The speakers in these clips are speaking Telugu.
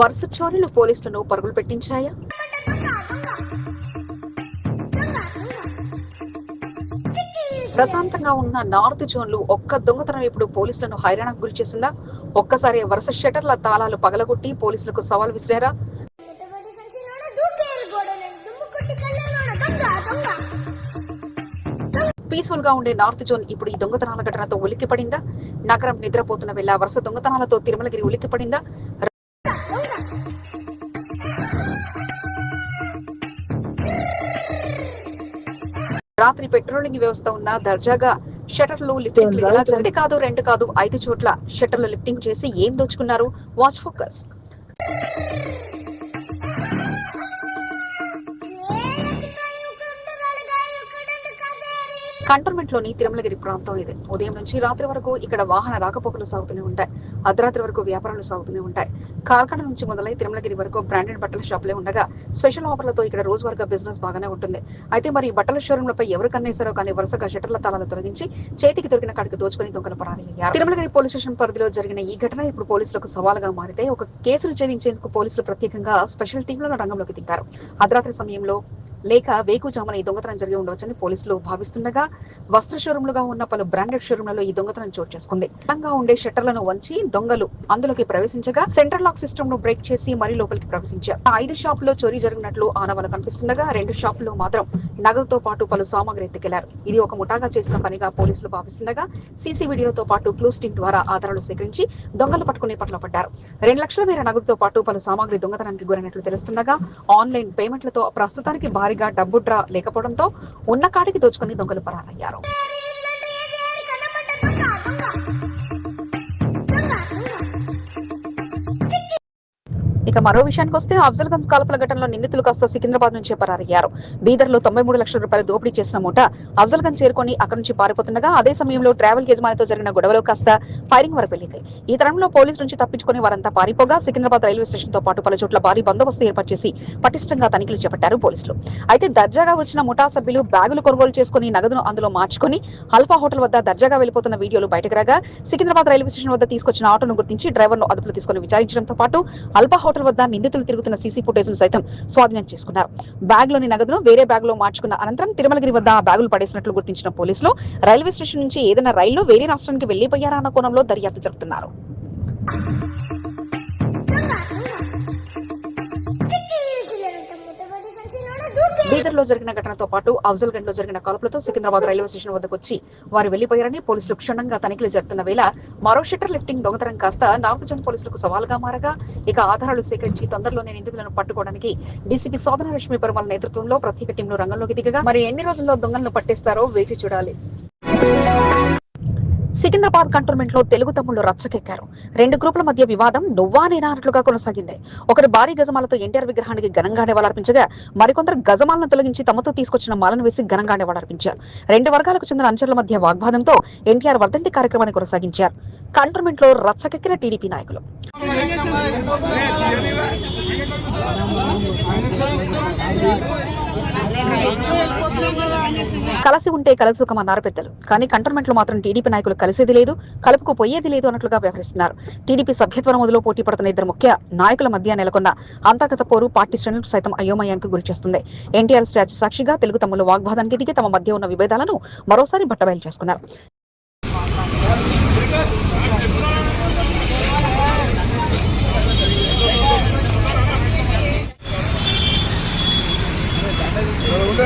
వరుస చోరీలు పోలీసులను పరుగులు పెట్టించాయా? ప్రశాంతంగా ఉన్న నార్త్ జోన్లో ఒక్క దొంగతనం ఇప్పుడు పోలీసులను హైరాణకు గురి చేసిందా? ఒక్కసారి వరుస షటర్ల తాళాలు పగలగొట్టి పోలీసులకు సవాల్ విసిరారా? పీస్ఫుల్గా ఉండే నార్త్ జోన్ ఇప్పుడు ఈ దొంగతనాల ఘటనతో ఉలిక్కిపడిందా? నగరం నిద్రపోతున్న వేళ వరుస దొంగతనాలతో తిరుమలగిరి ఉలిక్కిపడిందా? రాత్రి పెట్రోలింగ్ వ్యవస్థ ఉన్న దర్జాగా షటర్లు లిఫ్టింగ్ ఎలా జరిగి కాదు రెండు కాదు ఐదు చోట్ల షటర్లు లిఫ్టింగ్ చేసి ఏం దోచుకున్నారు? వాచ్ ఫోకస్ కంటోన్మెంట్లోని తిరుమలగిరి ప్రాంతం ఇది. ఉదయం నుంచి రాత్రి వరకు ఇక్కడ వాహన రాకపోకలు సాగుతూనే ఉంటాయి. అర్ధరాత్రి వరకు వ్యాపారాలు సాగుతూనే ఉంటాయి. కార్ఖాన నుంచి మొదలై తిరుమలగిరి వరకు బ్రాండెడ్ బట్టల షాపులే ఉండగా స్పెషల్ ఆఫర్లతో ఇక్కడ రోజువారీగా బిజినెస్ బాగానే ఉంటుంది. అయితే మరి బట్టల షోరూంలపై ఎవరు కన్నేశారో కానీ వరుసగా షటర్ల తాళాలు తొలగించి చేతికి దొరికిన కాడికి దోచుకుని దొంగలు పరారయ్యారు. తిరుమలగిరి పోలీస్ స్టేషన్ పరిధిలో జరిగిన ఈ ఘటన ఇప్పుడు పోలీసులకు సవాలుగా మారితే ఒక కేసును ఛేదించేందుకు పోలీసులు ప్రత్యేకంగా స్పెషల్ టీంలను రంగంలోకి దింపారు. అర్ధరాత్రి సమయంలో లేక వేకుజామున ఈ దొంగతనం జరిగి ఉండవచ్చని పోలీసులు భావిస్తుండగా వస్త్ర షోరూమ్లుగా ఉన్న పలు బ్రాండెడ్ షోరూమ్లలో ఈ దొంగతనం చోటు చేసుకుంది. బలంగా ఉండే షట్టర్లను వంచి దొంగలు అందులోకి ప్రవేశించగా సెంట్రల్ లాక్ సిస్టమ్ను బ్రేక్ చేసి మరీ లోపలికి ప్రవేశించారు. ఐదు షాపుల్లో చోరీ జరిగినట్లు ఆనవాలు కనిపిస్తుండగా రెండు షాపుల్లో మాత్రం నగదుతో పాటు పలు సామాగ్రి ఎత్తుకెళ్ళారు. ఇది ఒక ముఠాగా చేసిన పనిగా పోలీసులు భావిస్తుండగా సీసీ వీడియోతో పాటు క్లూస్టింగ్ ద్వారా ఆధారాలు సేకరించి దొంగలు పట్టుకునే పట్ల పడ్డారు. రెండు లక్షల మేర నగదుతో పాటు పలు సామాగ్రి దొంగతనానికి గురైనట్లు తెలుస్తుండగా ఆన్లైన్ పేమెంట్లతో ప్రస్తుతానికి భారీ భారీగా డబ్బు డ్రా లేకపోవడంతో ఉన్న కాడికి దోచుకుని దొంగలు పరారయ్యారు. ఇక మరో విషయానికి వస్తే అఫ్జల్గంజ్ కాల్పుల ఘటనలో నిందితులు కాస్త సికింద్రాబాద్ నుంచి పరారయ్యారు. బీదర్లో తొంభై మూడు లక్షల రూపాయలు దోపిడీ చేసిన మూట అఫ్జల్గంజ్ చేరుకొని అక్కడి నుంచి పారిపోతుండగా అదే సమయంలో ట్రావెల్ యజమానితో జరిగిన గొడవలో కాస్త ఫైరింగ్ వరకు వెళ్ళింది. ఈ తరంలో పోలీసు నుంచి తప్పించుకుని వారంతా పారిపోగా సికింద్రాబాద్ రైల్వే స్టేషన్తో పాటు పలు చోట్ల భారీ బందోబస్తు ఏర్పాటు చేసి పటిష్టంగా తనిఖీలు చేపట్టారు పోలీసులు. అయితే దర్జాగా వచ్చిన ముఠా సభ్యులు బ్యాగులు కొనుగోలు చేసుకుని నగదును అందులో మార్చుకొని అల్ఫా హోటల్ వద్ద దర్జాగా వెళ్ళిపోతున్న వీడియోలు బయటకు రాగా సికింద్రాబాద్ రైల్వే స్టేషన్ వద్ద తీసుకొచ్చిన ఆటోను గుర్తించి డ్రైవర్ను అదుపులో తీసుకుని విచారించడంతో పాటు అల్ఫా హోటల్ వద్ద నిందితులు తిరుగుతున్న సీసీ ఫుటేజ్ను సైతం స్వాధీనం చేసుకున్నారు. బ్యాగ్లోని నగదును వేరే బ్యాగ్లో మార్చుకున్న అనంతరం తిరుమలగిరి వద్ద బ్యాగులు పడేసినట్లు గుర్తించిన పోలీసులు రైల్వే స్టేషన్ నుంచి ఏదైనా రైల్లో వేరే రాష్ట్రానికి వెళ్ళిపోయారా అన్న కోణంలో దర్యాప్తు జరుపుతున్నారు. బీదర్లో జరిగిన ఘటనతో పాటు అఫ్జల్గంజ్లో జరిగిన కాల్పులతో సికింద్రాబాద్ రైల్వే స్టేషన్ వద్దకు వచ్చి వారు వెళ్ళిపోయారని పోలీసులు క్షుణ్ణంగా తనిఖీలు జరుపుతున్న వేళ మరో షట్టర్ లిఫ్టింగ్ దొంగతనం కాస్త నార్త్ జోన్ పోలీసులకు సవాల్గా మారగా ఇక ఆధారాలు సేకరించి తొందరలోనే నిందితులను పట్టుకోవడానికి డీసీపీ సోదన రష్మి పెరుమల నేతృత్వంలో ప్రత్యేక టీంలు రంగంలోకి దిగగా మరి ఎన్ని రోజుల్లో దొంగలను పట్టిస్తారో వేచి చూడాలి. సికింద్రాబాద్ కంటోన్మెంట్లో తెలుగు తమ్ముళ్ళు రచ్చకెక్కారు. రెండు గ్రూపుల మధ్య వివాదం నువ్వా నేనా అన్నట్లుగా కొనసాగింది. ఒకరు భారీ గజమాలతో ఎన్టీఆర్ విగ్రహానికి ఘనంగా నివాళులర్పించగా మరికొందరు గజమాలను తొలగించి తమతో తీసుకొచ్చిన మాలను వేసి ఘనంగా నివాళులర్పించారు. రెండు వర్గాలకు చెందిన అంచర్ల మధ్య వాగ్వాదంతో ఎన్టీఆర్ వర్ధంతి కార్యక్రమాన్ని కొనసాగించారు. కంటోన్మెంట్లో రచ్చకెక్కిన టీడీపీ నాయకులు. కలసి ఉంటే కలసుకమన్నారు పెద్దలు. కానీ కంటోన్మెంట్లో మాత్రం టీడీపీ నాయకులు కలిసేది లేదు కలుపుకు పోయేది లేదు అన్నట్లుగా వ్యవహరిస్తున్నారు. టీడీపీ సభ్యత్వ నమోదులో పోటీ పడుతున్న ఇద్దరు ముఖ్య నాయకుల మధ్య నెలకొన్న అంతర్గత పోరు పార్టీ శ్రేణులకు సైతం అయోమయానికి గురి చేస్తుంది. ఎన్టీఆర్ స్టాచ్యూ సాక్షిగా తెలుగు తమ్ములు వాగ్వాదానికి దిగి తమ మధ్య ఉన్న విభేదాలను మరోసారి బట్టబయలు చేసుకున్నారు.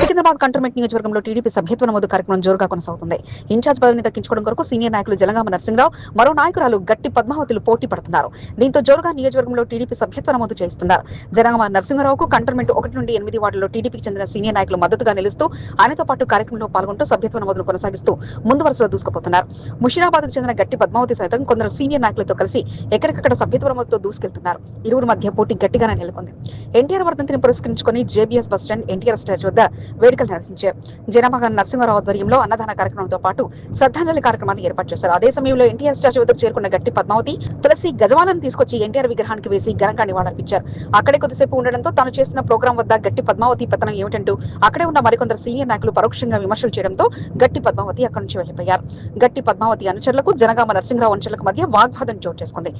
సికింద్రాబాద్ కంటోన్మెంట్ నియోజకవర్గంలో టీడీపీ సభ్యత్వ నమోదు కార్యక్రమం జోరుగా కొనసాగుతుంది. ఇన్ఛార్జ్ పదవిని దక్కించుకోవడం కొరకు సీనియర్ నాయకులు జలగామ నరసింహరావు మరో నాయకురాలు గట్టి పద్మావతులు పోటీ పడుతున్నారు. దీంతో జోరుగా నియోజకవర్గంలో టీడీపీ సభ్యత్వ నమోదు చేస్తున్నారు జలగామ నరసింహరావుకు కంటోన్మెంట్ ఒకటి నుండి ఎనిమిది వార్డులో టీడీపీకి చెందిన సీనియర్ నాయకులు మద్దతుగా నిలుస్తూ ఆయనతో పాటు కార్యక్రమంలో పాల్గొంటూ సభ్యత్వ నమోదును కొనసాగిస్తూ ముందు వరుసలో దూసుకుపోతున్నారు. ముషిరాబాద్కు చెందిన గట్టి పద్మావతి సైతం కొందరు సీనియర్ నాయకులతో కలిసి ఎక్కడికక్కడ సభ్యత్వ నమోదుతో దూసుకెళ్తున్నారు. ఇరువురు మధ్య పోటీ గట్టిగానే నెలకొంది. ఎన్టీఆర్ వర్ధంతిని పురస్కరించుకుని J JBS bus stand NTR statue వద్ద వేడుకలు నిర్వహించారు. జనమగన్ నరసింహారావు ఆధ్వర్యంలో అన్నదాన కార్యక్రమంతో పాటు శ్రద్ధాంజలి కార్యక్రమాన్ని ఏర్పాటు చేశారు. అదే సమయంలో ఎన్టీఆర్ స్టాచ్యూ వద్దకు చేరుకున్న గట్టి పద్మావతి తులసి గజవాలను తీసుకొచ్చి ఎన్టీఆర్ విగ్రహానికి వేసి ఘనంగా నివాళులర్పించారు. అక్కడే కొద్దిసేపు ఉండడంతో తాను చేస్తున్న ప్రోగ్రాం వద్ద గట్టి పద్మావతి పతనం ఏమిటంటూ అక్కడే ఉన్న మరికొందరు సీనియర్ నాయకులు పరోక్షంగా విమర్శలు చేయడంతో గట్టి పద్మావతి అక్కడి నుంచి వెళ్ళిపోయారు గట్టి పద్మావతి అనుచరులకు జనగామ నరసింహరావు అనుచరులకు మధ్య వాగ్వాదం చోటు చేసుకుంది.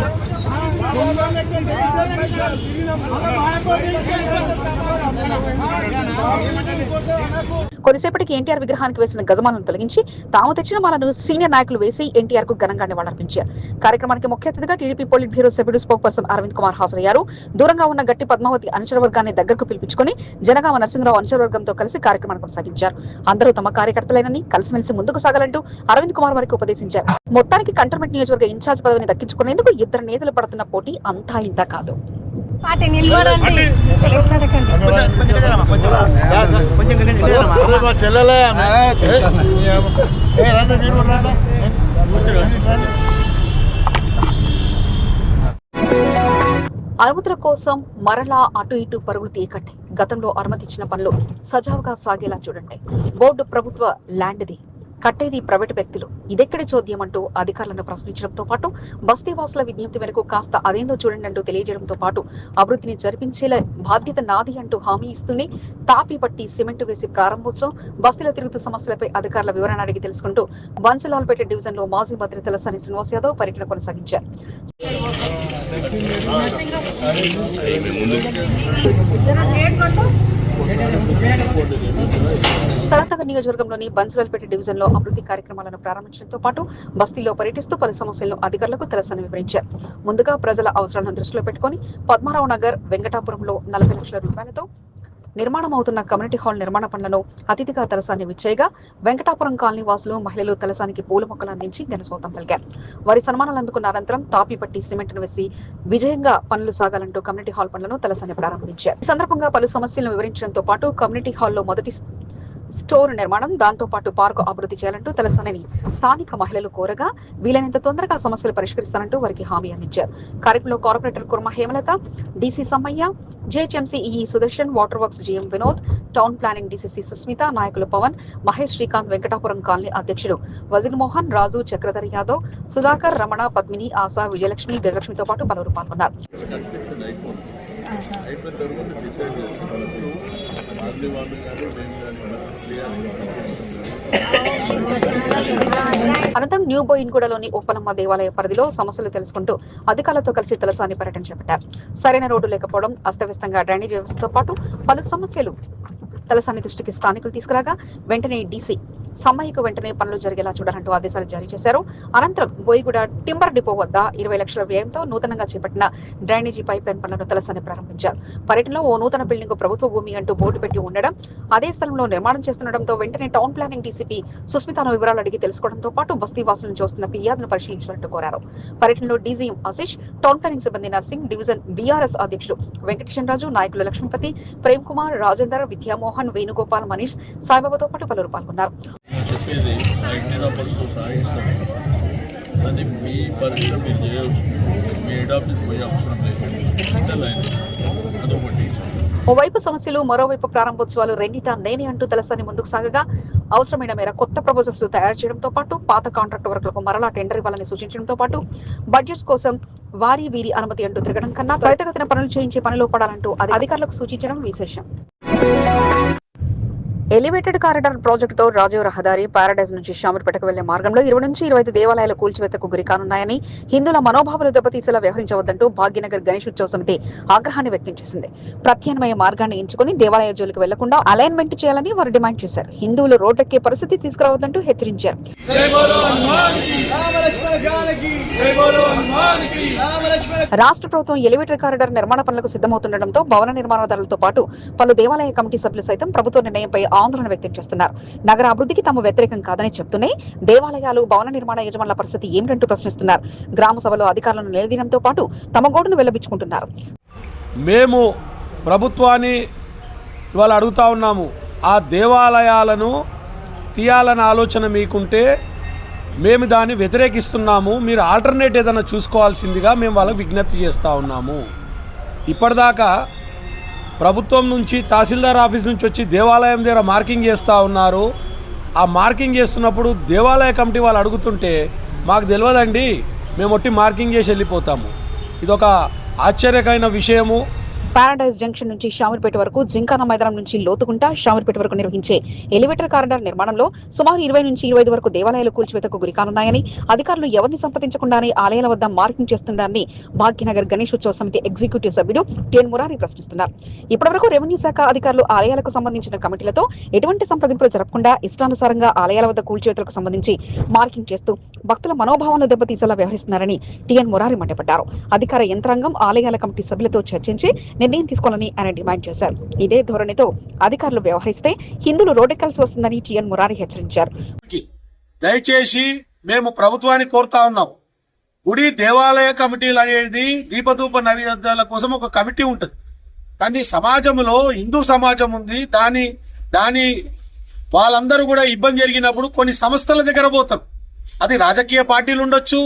Yeah. కొద్దిసేపటికి ఎన్టీఆర్ విగ్రహానికి వేసిన గజమాలను తొలగించి తాము తెచ్చిన మాలను సీనియర్ నాయకులు వేసి ఎన్టీఆర్కు ఘనంగా నివాళులర్పించారు. కార్యక్రమానికి ముఖ్య అతిథిగా టీడీపీ పోలిట్ బ్యూరో సభ్యుడు స్పోక్ పర్సన్ అరవింద్ కుమార్ హాజరయ్యారు. దూరంగా ఉన్న గట్టి పద్మావతి అనుచర వర్గాన్ని దగ్గరకు పిలిపించుకుని జనగామ నరసింహరావు అనుచరవర్గంతో కలిసి కార్యక్రమాన్ని కొనసాగించారు. అందరూ తమ కార్యకర్తలైనని కలిసిమెలిసి ముందుకు సాగాలంటూ అరవింద్ కుమార్ వారికి ఉపదేశించారు. మొత్తానికి కంటర్మెంట్ నియోజకవర్గ ఇన్ఛార్జ్ పదవిని దక్కించుకునేందుకు ఇద్దరు నేతలు పడుతున్న పోటీ అంతా ఇంత కాదు. నిలబడండి. అనుమతుల కోసం మరలా అటు ఇటు పరుగులు తీయకండి. గతంలో అనుమతి ఇచ్చిన పనులు సజావుగా సాగేలా చూడండి. బోర్డు ప్రభుత్వ ల్యాండ్ది. కట్టేది ప్రైవేటు వ్యక్తులు. ఇదెక్కడి చోద్యం అంటూ అధికారులను ప్రశ్నించడంతో పాటు బస్తీవాసుల విజ్ఞప్తి మేరకు కాస్త అదేందో చూడండి అంటూ తెలియజేయడంతో పాటు అభివృద్ధిని జరిపించేలా బాధ్యత నాది అంటూ హామీ ఇస్తూనే తాపి పట్టి సిమెంట్ వేసి ప్రారంభోత్సవం. బస్తీలో తిరుగుతూ సమస్యలపై అధికారుల వివరణ అడిగి తెలుసుకుంటూ బన్సలాల్పేట డివిజన్లో మాజీ మంత్రి తలసాని శ్రీనివాస్ యాదవ్ పర్యటన కొనసాగించారు. సరతగ నియోజకవర్గంలోని బన్సలాల్పేట డివిజన్లో అభివృద్ధి కార్యక్రమాలను ప్రారంభించడంతో పాటు బస్తీలో పర్యటిస్తూ పలు సమస్యలను అధికారులకు తెలసని వివరించారు. ముందుగా ప్రజల అవసరాలను దృష్టిలో పెట్టుకుని పద్మారావు నగర్ వెంకటాపురంలో నలభై లక్షల రూపాయలతో నిర్మాణం అవుతున్న కమ్యూనిటీ హాల్ నిర్మాణ పనులలో అతిథిగా తలసాని విచ్చేయగా వెంకటాపురం కాలనీ వాసులు మహిళలు తలసానికి పూల మొక్కలు అందించి ఘనస్వాతం పలికారు. వారి సన్మానాలు అందుకున్న అనంతరం తాపిపట్టి సిమెంట్ను వేసి విజయంగా పనులు సాగాలంటూ కమ్యూనిటీ హాల్ పనులను తలసాని ప్రారంభించారు. ఈ సందర్భంగా పలు సమస్యలను వివరించడంతో పాటు కమ్యూనిటీ హాల్లో మొదటి స్టోర్ నిర్మాణం దాంతో పాటు పార్కు అభివృద్ధి చేయాలంటూ తలసానని స్థానిక మహిళలు కోరగా వీలైనంత తొందరగా సమస్యలు పరిష్కరిస్తానంటూ వారికి హామీ అందించారు. కార్యక్రమంలో corporator Kurma Hemalatha DC Sammaiah GHMC EE Sudarshan water works GM Vinod town planning DCC Sushmita నాయకులు పవన్ మహేష్ శ్రీకాంత్ వెంకటాపురం కాలనీ అధ్యక్షుడు వజీర్ మోహన్ రాజు చక్రధర్ యాదవ్ సుధాకర్ రమణ పద్మిని ఆశా విజయలక్ష్మి గజలక్ష్మితో పాటు పలువురు పాల్గొన్నారు. అయిపోయిన తర్వాత డిసైడ్ చేసుకోవాలి ఫ్యామిలీ వాళ్ళు కానీ మేము అనంతరం న్యూ బోయిన్గూడలోని ఉప్పలమ్మ దేవాలయ పరిధిలో సమస్యలు తెలుసుకుంటూ అధికారులతో కలిసి తలసాని పర్యటన చేపట్టారు. సరైన రోడ్డు లేకపోవడం అస్తవ్యస్తంగా డ్రైనేజ్ వ్యవస్థతో పాటు పలు సమస్యలు తలసాని దృష్టికి స్థానికులు తీసుకురాగా వెంటనే డీసీ సమ్మయ్యకు వెంటనే పనులు జరిగేలా చూడాలంటూ ఆదేశాలు జారీ చేశారు. అనంతరం బోయిగూడ టింబర్ డిపో వద్ద ఇరవై లక్షల వ్యయంతో నూతనంగా చేపట్టిన డ్రైనేజీ పైప్ లైన్ పనులను తలసాని ప్రారంభించారు. పర్యటనలో ఓ నూతన బిల్డింగ్ ప్రభుత్వ భూమి అంటూ బోర్డు పెట్టి ఉండడం అదే స్థలంలో నిర్మాణం చేస్తుండటంతో వెంటనే టౌన్ ప్లానింగ్ డీసీపీ సుస్మితను వివరాలు అడిగి తెలుసుకోవడంతో పాటు బస్తీ వాసులను చూస్తున్న ఫిర్యాదును పరిశీలించినట్టు కోరారు. పర్యటనలో డీజీఎం ఆశిష్ టౌన్ ప్లానింగ్ సిబ్బంది నర్సింగ్ డివిజన్ బీఆర్ఎస్ అధ్యక్షుడు వెంకటేశ్వర రాజు నాయకులు లక్ష్మీపతి ప్రేమ్ కుమార్ రాజేందర్ విద్యామోహన్ వేణుగోపాల్ మనీష్ సాయిబాబాతో పాటు పలువురు పాల్గొన్నారు. చెప్పేది నైన్టీన్ అది మీ పరీక్ష మీరు చేయవచ్చు మీ హెడ్ ఆఫీస్ పోయే అవసరం లేదు. అదొకటి. ఓవైపు సమస్యలు మరోవైపు ప్రారంభోత్సవాలు రెండిటా నేనే అంటూ తలసాని ముందుకు సాగగా అవసరమైన మేర కొత్త ప్రపోజల్స్ తయారు చేయడంతో పాటు పాత కాంట్రాక్ట్ వర్కులకు మరలా టెండర్ ఇవ్వాలని సూచించడంతో పాటు బడ్జెట్స్ కోసం వారి వీరి అనుమతి అంటూ తిరగడం కన్నా త్వరితగతిన పనులు చేయించే పనిలో పడాలంటూ అది అధికారులకు సూచించడం విశేషం. ఎలివేటెడ్ కారిడార్ ప్రాజెక్టుతో రాజీవ్ రహదారి పారాడైజ్ నుంచి షామర్పేటకు వెళ్ళే మార్గంలో ఇరవై నుంచి ఇరవై ఐదు దేవాలయాలు కూల్చివేతకు గురి కానున్నాయని హిందువుల మనోభావాలు దెబ్బతీసేలా వ్యవహరించవద్దంటూ భాగ్యనగర్ గణేష్ ఉత్సవ సమితి ఆగ్రహాన్ని వ్యక్తం చేసింది. ప్రత్యామ్నాయ మార్గాన్ని ఎంచుకుని దేవాలయ జోలికి వెళ్ళకుండా అలైన్మెంట్ చేయాలని వారు డిమాండ్ చేశారు. హిందువులు రోడ్డెక్కే పరిస్థితి తీసుకురావద్దంటూ హెచ్చరించారు. రాష్ట్ర ప్రభుత్వం ఎలివేటర్ కారిడార్ నిర్మాణ పనులకు సిద్ధమవుతుండటంతో భవన నిర్మాణదారులతో పాటు పలు దేవాలయ కమిటీ సభ్యులు సైతం ప్రభుత్వ నిర్ణయంపై ఆందోళన వ్యక్తం చేస్తున్నారు. నగర అభివృద్ధికి తాము వ్యతిరేకం కాదని చెప్తూనే దేవాలయాలు భవన నిర్మాణ యజమానుల పరిస్థితి ఏమిటంటూ ప్రశ్నిస్తున్నారు. గ్రామ సభలో అధికారులను నిలదీయడంతో పాటు తమ గోడును వెల్లబిచ్చుకుంటున్నారు. మేము ప్రభుత్వాన్ని ఇవాళ అడుగుతా ఉన్నాము. ఆ దేవాలయాలను తీయాలన్న ఆలోచన మీకుంటే మేము దాన్ని వ్యతిరేకిస్తున్నాము. మీరు ఆల్టర్నేట్ ఏదైనా చూసుకోవాల్సిందిగా మేము వాళ్ళకి విజ్ఞప్తి చేస్తూ ఉన్నాము. ఇప్పటిదాకా ప్రభుత్వం నుంచి తహసీల్దార్ ఆఫీస్ నుంచి వచ్చి దేవాలయం దగ్గర మార్కింగ్ చేస్తూ ఉన్నారు. ఆ మార్కింగ్ చేస్తున్నప్పుడు దేవాలయ కమిటీ వాళ్ళు అడుగుతుంటే మాకు తెలియదండి మేము ఒట్టి మార్కింగ్ చేసి వెళ్ళిపోతాము. ఇదొక ఆశ్చర్యకరమైన విషయము. పారాడైజ్ జంక్షన్ నుంచి షామీర్పేట వరకు జింకాన మైదానం నుంచి లోతుకుంట షామీర్పేట వరకు నిర్వహించే ఎలివేటర్ కారిడార్ నిర్మాణంలో సుమారు ఇరవై నుంచి ఇరవై ఐదు వరకు దేవాలయాలు కూల్చివేతకు గురికానున్నాయని అధికారులు ఎవరిని సంప్రదించకుండానే ఆలయాల వద్ద మార్కింగ్ చేస్తున్నారని భాగ్యనగర్ గణేశోత్సవ సమితి ఎగ్జిక్యూటివ్ సభ్యుడు టిఎన్ మురారి ప్రశ్నిస్తున్నారు. ఇప్పటివరకు రెవెన్యూ శాఖ అధికారులు ఆలయాలకు సంబంధించిన కమిటీలతో ఎటువంటి సంప్రదింపులు జరపకుండా ఇష్టానుసారంగా ఆలయాల వద్ద కూల్చివేతలకు సంబంధించి మార్కింగ్ చేస్తూ భక్తుల మనోభావాలను దెబ్బతీసేలా వ్యవహరిస్తున్నారని టిఎన్ మురారి మండిపడ్డారు. అధికార యంత్రాంగం ఆలయాల కమిటీ సభ్యులతో చర్చించి నిర్ణయం తీసుకోవాలని ఆయన డిమాండ్ చేశారు. ఇదే ధోరణితో అధికారులు వ్యవహరిస్తే హిందువులు రోడ్డెక్కాల్సి వస్తుందని టిఎన్ మురారి హెచ్చరించారు. దయచేసి మేము ప్రభుత్వాన్ని కోరుతా ఉన్నాం. గుడి దేవాలయ కమిటీలు అనేది దీపధూప నైవేద్యాల కోసం ఒక కమిటీ ఉంటుంది. కానీ సమాజంలో హిందూ సమాజం ఉంది. దాని దాని వాళ్ళందరూ కూడా ఇబ్బంది జరిగినప్పుడు కొన్ని సంస్థల దగ్గర పోతారు. అది రాజకీయ పార్టీలు ఉండొచ్చు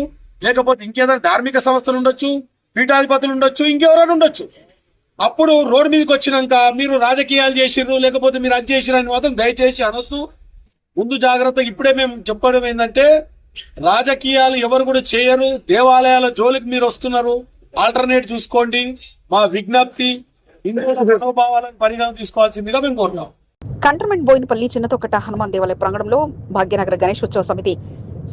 లేకపోతే ఇంకేదైనా ధార్మిక సంస్థలు ఉండొచ్చు పీఠాధిపతులు ఉండొచ్చు ఇంకెవరైనా ఉండొచ్చు. అప్పుడు రోడ్డు మీదకి వచ్చినాక మీరు రాజకీయాలు చేసిర్రు లేకపోతే మీరు అది చేసిర్రు అని మాత్రం దయచేసి అనొద్దు. ముందు జాగ్రత్త ఇప్పుడే మేము చెప్పడం ఏంటంటే రాజకీయాలు ఎవరు కూడా చేయరు. దేవాలయాల జోలికి మీరు వస్తున్నారు. ఆల్టర్నేట్ చూసుకోండి. మా విజ్ఞప్తి హిందువుల మనోభావాలను పరిగణన తీసుకోవాల్సిందిగా మేము కోరుతాం కంటర్మెంట్ బోయినపల్లి చిన్నతొక్కట హనుమాన్ దేవాలయ ప్రాంగణంలో భాగ్యనగర గణేశోత్సవ సమితి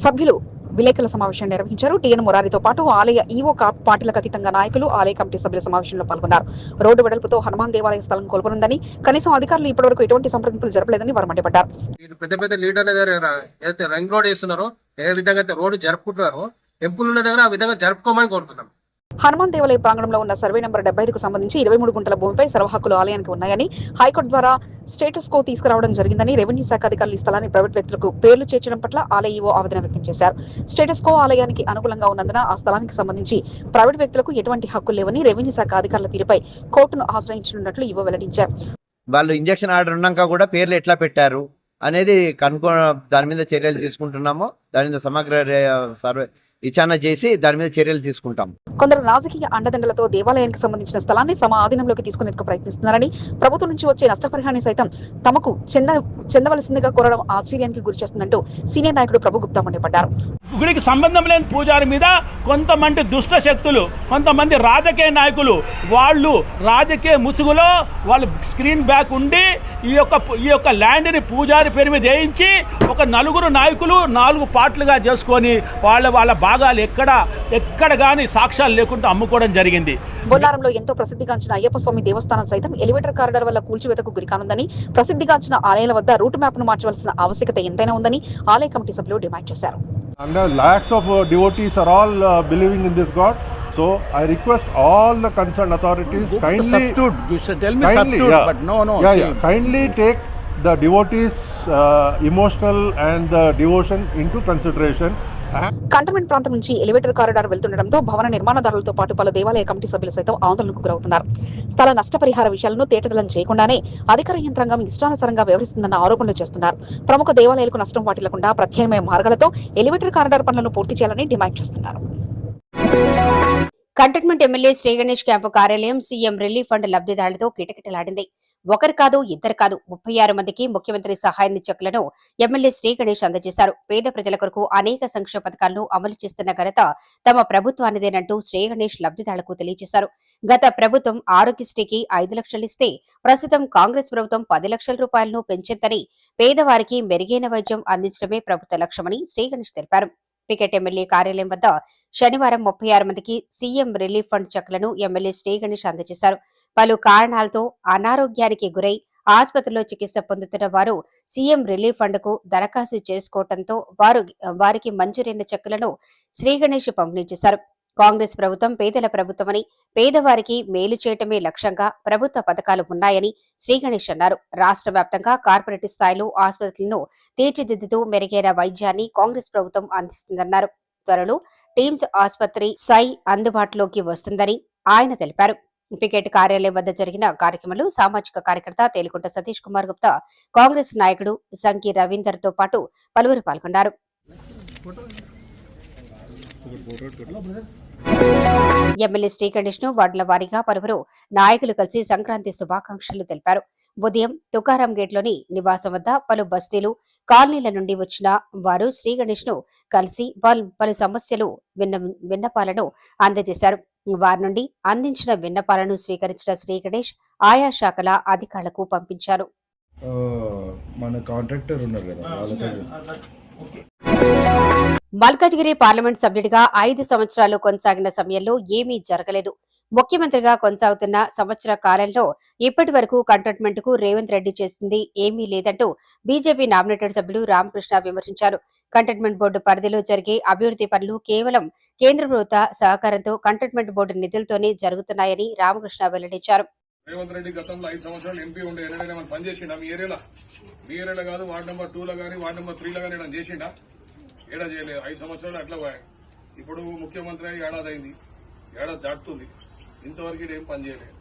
సభ్యులు విలేకరుల సమావేశం నిర్వహించారు. టీఎన్ మురారితో పాటు ఆలయ ఈవో పార్టీలకు అతీతంగా నాయకులు ఆలయ కమిటీ సభ్యుల సమావేశంలో పాల్గొన్నారు. రోడ్డు వెడల్పుతో హనుమాన్ దేవాలయ స్థలం కోల్పోనుందని కనీసం అధికారులు ఇప్పటివరకు ఎటువంటి సంప్రదింపులు జరపలేదని వారు మండిపడ్డారు. పెద్ద పెద్ద లీడర్ల దగ్గర ఏదైతే రింగ్ రోడ్ వేస్తున్నారో ఏ విధంగా అయితే రోడ్డు జరుపుకుంటున్నారో టెంపుల్ ఉన్న దగ్గర ఆ విధంగా జరుపుకోమని కోరుతున్నాం. హనుమాన్ దేవాలయ ప్రాంగణంలో ఉన్న సర్వే నెంబర్ డెబ్బై ఐదుకు సంబంధించి ఇరవై మూడు గుంటల భూమిపై సర్వ హక్కులు ఆలయానికి ఉన్నాయని హైకోర్టు ద్వారా స్టేటస్ కో తీసుకురావడం జరిగిందని రెవెన్యూ శాఖ అధికారులు ఈ స్థలాన్ని ప్రైవేట్ వ్యక్తులకు పేర్లు చేర్చడం పట్ల ఆలయ ఈవో ఆవేదన వ్యక్తం చేశారు. స్టేటస్ కో ఆలయానికి అనుకూలంగా ఉన్నందున ఆ స్థలానికి సంబంధించి ప్రైవేట్ వ్యక్తులకు ఎటువంటి హక్కులు లేవని రెవెన్యూ శాఖ అధికారుల తీరుపై కోర్టును ఆశ్రయించనున్నట్లు ఈవో వెల్లడించారు. వాళ్ళు ఇంజక్షన్ ఆర్డర్ ఉన్నాక కూడా పేర్లు ఎట్లా పెట్టారు అనేది కనుక్కో దాని మీద చర్యలు తీసుకుంటున్నాము. దాని మీద సమగ్ర సర్వే విచారణ చేసి దాని మీద చర్యలు తీసుకుంటాం. కొందరు రాజకీయ అండదండలతో దేవాలయానికి సంబంధించిన స్థలాన్ని తమ ఆధీనంలోకి తీసుకునేందుకు ప్రయత్నిస్తున్నారని ప్రభుత్వం నుంచి వచ్చే నష్టపరిహారాన్ని సైతం తమకు చెంద చెందవలసిందిగా కోరడం ఆశ్చర్యానికి గురి చేస్తుందంటూ సీనియర్ నాయకుడు ప్రభు గుప్తా మండిపడ్డారు. గుడికి సంబంధం లేని పూజారి మీద కొంతమంది దుష్ట శక్తులు కొంతమంది రాజకీయ నాయకులు వాళ్ళు రాజకీయ ముసుగులో వాళ్ళు స్క్రీన్ బ్యాక్ ఉండి ఈ యొక్క ఈ యొక్క ల్యాండ్ని పూజారి పేరు మీద వేయించి ఒక నలుగురు నాయకులు నాలుగు పార్ట్లుగా చేసుకొని వాళ్ళ వాళ్ళ భాగాలు ఎక్కడ ఎక్కడ కానీ సాక్ష్యాలు లేకుండా అమ్ముకోవడం జరిగింది బొల్లారంలో ఎంతో ప్రసిద్ధిగాంచిన అయ్యప్ప స్వామి దేవస్థానం సైతం ఎలివేటర్ కారిడార్ వల్ల కూల్చివేతకు గురికానుందని ప్రసిద్ధిగాంచిన ఆలయాల వద్ద రూట్ మ్యాప్ను మార్చవలసిన ఆవశ్యకత ఎంతైనా ఉందని ఆలయ కమిటీ సభ్యులు డిమాండ్ చేశారు And uh, lakhs of uh, devotees are all uh, believing in this God. So I request all the concerned authorities kindly, Substitute. You should tell me kindly, substitute, yeah, but no, no. yeah, yeah, kindly take the devotees' uh, emotional and the devotion into consideration. Cantonment ప్రాంతం నుంచి ఎలివేటర్ కారిడార్ వెళ్తుండటంతో భవన నిర్మాణదారులతో పాటు పలు దేవాలయ కమిటీ సభ్యులు సైతం ఆందోళనకు గురవుతున్నారు. స్థల నష్టపరిహార విషయాలను తేటదలం చేయకుండానే అధికార యంత్రాంగం ఇష్టానుసారంగా వ్యవహరిస్తుందన్న ఆరోపణలు చేస్తున్నారు. ప్రముఖ దేవాలయాలకు నష్టం వాటిల్లకుండా ప్రత్యామ్నాయ మార్గాలతో ఎలివేటర్ కారిడార్ పనులను పూర్తి చేయాలని డిమాండ్ చేస్తున్నారు. Cantonment MLA Shri Ganesh camp కార్యాలయం సీఎం రిలీఫ్ ఫండ్ లబ్ధిదారులతో కిటకిటలాడింది. ఒకరు కాదు ఇద్దరు కాదు. ముప్పై ఆరు మందికి ముఖ్యమంత్రి సహాయ చెక్కులను ఎమ్మెల్యే శ్రీ గణేష్ అందజేశారు. పేద ప్రజల కొరకు అనేక సంక్షేమ పథకాలను అమలు చేస్తున్న ఘనత తమ ప్రభుత్వానిదేనంటూ శ్రీ గణేష్ లబ్ధిదారులకు తెలియజేశారు. గత ప్రభుత్వం ఆరోగ్యశ్రీకి ఐదు లక్షలు ఇస్తే ప్రస్తుతం కాంగ్రెస్ ప్రభుత్వం పది లక్షల రూపాయలను పెంచిందని పేదవారికి మెరుగైన వైద్యం అందించడమే ప్రభుత్వ లక్ష్యమని శ్రీ గణేష్ తెలిపారు. పికెట్ ఎమ్మెల్యే కార్యాలయం వద్ద శనివారం ముప్పై ఆరు మందికి సీఎం రిలీఫ్ ఫండ్ చెక్లను ఎమ్మెల్యే శ్రీ గణేష్ అందజేశారు. పలు కారణాలతో అనారోగ్యానికి గురై ఆసుపత్రిలో చికిత్స పొందుతున్న వారు సీఎం రిలీఫ్ ఫండ్కు దరఖాస్తు చేసుకోవడంతో వారు వారికి మంజూరైన చెక్కులను శ్రీగణేష్ పంపిణీ చేశారు కాంగ్రెస్ ప్రభుత్వం పేదల ప్రభుత్వమని పేదవారికి మేలు చేయటమే లక్ష్యంగా ప్రభుత్వ పథకాలు ఉన్నాయని శ్రీగణేష్ అన్నారు. రాష్ట్ర వ్యాప్తంగా కార్పొరేట్ స్థాయిలో ఆసుపత్రులను తీర్చిదిద్దుతూ మెరుగైన వైద్యాన్ని కాంగ్రెస్ ప్రభుత్వం అందిస్తుందన్నారు. త్వరలో టీమ్స్ ఆసుపత్రి సై అందుబాటులోకి వస్తుందని ఆయన తెలిపారు. పికెట్ కార్యాలయం వద్ద జరిగిన కార్యక్రమంలో సామాజిక కార్యకర్త తేలికుంట సతీష్ కుమార్ గుప్తా కాంగ్రెస్ నాయకుడు సంకి రవీందర్తో పాటు పలువురు పాల్గొన్నారు. ఎమ్మెల్యే శ్రీగణేష్ను వార్డుల వారీగా పలువురు నాయకులు కలిసి సంక్రాంతి శుభాకాంక్షలు తెలిపారు. ఉదయం తుకారాం గేట్లోని నివాసం వద్ద పలు బస్తీలు కాలనీల నుండి వచ్చిన వారు శ్రీగణేష్ను కలిసి పలు పలు సమస్యలు విన్న విన్నపాలను అందజేశారు. వారి నుండి అందించిన విన్నపాలను స్వీకరించిన శ్రీ గణేష్ ఆయా శాఖల అధికారులకు పంపించారు. మన కాంట్రాక్టర్ ఉన్నారు కదా వాళ్ళతో మల్కాజ్గిరి పార్లమెంట్ సభ్యుడిగా ఐదు సంవత్సరాలు కొనసాగిన సమయంలో ఏమీ జరగలేదు. ముఖ్యమంత్రిగా కొనసాగుతున్న సంవత్సర కాలంలో ఇప్పటి వరకు కంటోన్మెంట్కు రేవంత్ రెడ్డి చేసింది ఏమీ లేదంటూ బీజేపీ నామినేటెడ్ సభ్యులు రామకృష్ణ విమర్శించారు. కంటోన్మెంట్ బోర్డు పరిధిలో జరిగే అభివృద్ధి పనులు కేవలం కేంద్ర ప్రభుత్వ సహకారంతో కంటోన్మెంట్ బోర్డు నిధులతోనే జరుగుతున్నాయని రామకృష్ణ వెల్లడించారు. రేవంత్ రెడ్డి గతంలో ఐదు సంవత్సరాలు ఎంపీ ఉండే ఎన్నడైనా మనం పనిచేసిండా మీ ఏరియాలో? మీ ఏరియాలో కాదు వార్డు నెంబర్ టూలో కానీ వార్డు నెంబర్ త్రీలో కానీ ఏడా చేసిండా? ఏడా చేయలేదు. ఐదు సంవత్సరాలు అట్లా పోయాయి. ఇప్పుడు ముఖ్యమంత్రి ఏడాది అయింది. ఏడాది దాటుతుంది. ఇంతవరకు ఏం పని చేయలేదు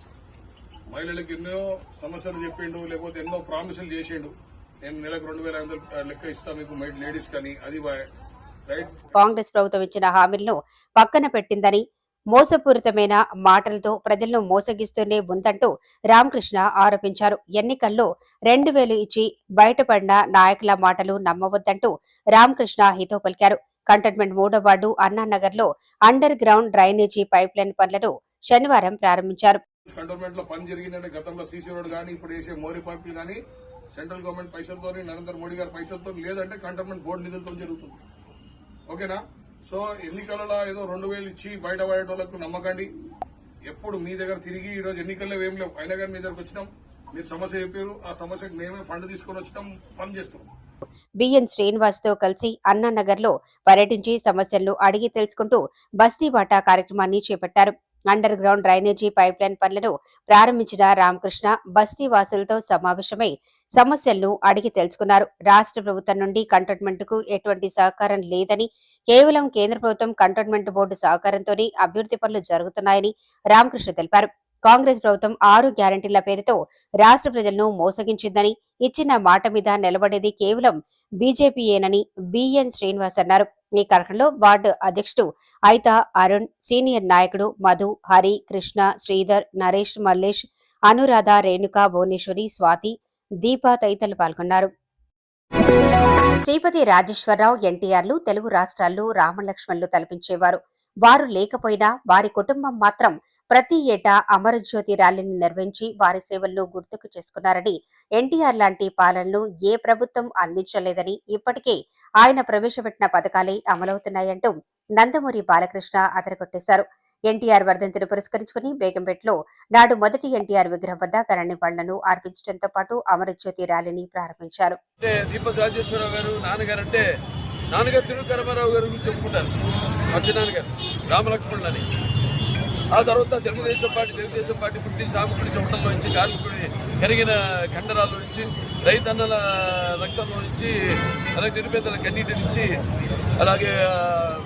మహిళలకు ఎన్నో సమస్యలు చెప్పిండు లేకపోతే ఎన్నో ప్రామిసులు చేసిండు. నేను నెలకు రెండు వేల ఐదు లెక్క ఇస్తా మీకు లేడీస్ కానీ అది కాంగ్రెస్ ప్రభుత్వం ఇచ్చిన హామీలను పక్కన పెట్టిందని మోసపూరితమైన మాటలతో ప్రజలను మోసగిస్తూనే ఉందంటూ రామకృష్ణ ఆరోపించారు. ఎన్నికల్లో రెండు వేలు ఇచ్చి బయటపడిన నాయకుల మాటలు నమ్మవద్దంటూ రామకృష్ణ హితో పలికారు. కంటోన్మెంట్ మూడో వార్డు అన్నానగర్లో underground drainage pipeline పనులను శనివారం ప్రారంభించారు. కంటోన్మెంట్లో పని జరిగిందంటే గతంలో సీసీ రోడ్ కానీ ఇప్పుడు వేసే మోరీ పార్కులు కానీ సెంట్రల్ గవర్నమెంట్ పైసలతో నరేంద్ర మోడీ గారి పైసలతో లేదంటే కంటోన్మెంట్ బోర్డు నిధులతో జరుగుతుంది. ఓకేనా? సో ఎన్నికలలో ఏదో రెండు వేలు ఇచ్చి బయట పడేటోళ్ళకు నమ్మకండి. ఎప్పుడు మీ దగ్గర తిరిగి ఈ రోజు ఎన్నికల్లో ఏం లేవు. అయినా కానీ మీ దగ్గరకు వచ్చినాం. మీరు సమస్య చెప్పారు. ఆ సమస్యకు మేమే ఫండ్ తీసుకొని వచ్చినాం. పని చేస్తున్నాం. బిఎన్ శ్రీనివాస్తో కలిసి అన్నానగర్లో పర్యటించి సమస్యలను అడిగి తెలుసుకుంటూ బస్తీ బాటా కార్యక్రమాన్ని చేపట్టారు. Underground drainage pipeline పనులను ప్రారంభించిన రామకృష్ణ బస్తీ వాసులతో సమావేశమై సమస్యలను అడిగి తెలుసుకున్నారు. రాష్ట్ర ప్రభుత్వం నుండి కంటోన్మెంట్కు ఎటువంటి సహకారం లేదని కేవలం కేంద్ర ప్రభుత్వం కంటోన్మెంట్ బోర్డు సహకారంతోనే అభివృద్ధి పనులు జరుగుతున్నాయని రామకృష్ణ తెలిపారు. కాంగ్రెస్ ప్రభుత్వం ఆరు గ్యారంటీల పేరుతో రాష్ట్ర ప్రజలను మోసగించిందని ఇచ్చిన మాట మీద నిలబడేది కేవలం బీజేపీయేనని బిఎన్ శ్రీనివాస్ అన్నారు. ఈ కార్యక్రమంలో వార్డు అధ్యక్షుడు ఐతా అరుణ్ సీనియర్ నాయకుడు మధు హరి కృష్ణ శ్రీధర్ నరేష్ మల్లేష్ అనురాధ రేణుక భువనేశ్వరి స్వాతి దీప తదితరులు పాల్గొన్నారు. శ్రీపతి రాజేశ్వరరావు ఎన్టీఆర్లు తెలుగు రాష్ట్రాల్లో రామలక్ష్మణులు తలపించేవారు. వారు లేకపోయినా వారి కుటుంబం మాత్రం ప్రతి ఏటా అమరజ్యోతి ర్యాలీని నిర్వహించి వారి సేవలను గుర్తుకు చేసుకున్నారని ఎన్టీఆర్ లాంటి పాలనలు ఏ ప్రభుత్వం అందించలేదని ఇప్పటికే ఆయన ప్రవేశపెట్టిన పథకాలే అమలవుతున్నాయంటూ నందమూరి బాలకృష్ణ అదరగొట్టేశారు. ఎన్టీఆర్ వర్ధంతిని పురస్కరించుకుని బేగంపేటలో నాడు మొదటి ఎన్టీఆర్ విగ్రహం వద్ద కరణి పళ్ళను అర్పించడంతో పాటు అమరజ్యోతి ర్యాలీని ప్రారంభించారు. దీపక్ రాజేశ్వరరావు గారు నాన్నగారు అంటే నాన్నగారు తిరుకరమారావు గారు చెప్పుకుంటారు. వచ్చి గారు రామలక్ష్మణులు అని. ఆ తర్వాత తెలుగుదేశం పార్టీ తెలుగుదేశం పార్టీ పుట్టి సాముకుడి చోటల్లో నుంచి కార్మికుడి కరిగిన కండరాల నుంచి రైతన్నల రక్తంలో నుంచి అలాగే నిరుపేదల కన్నీటి నుంచి అలాగే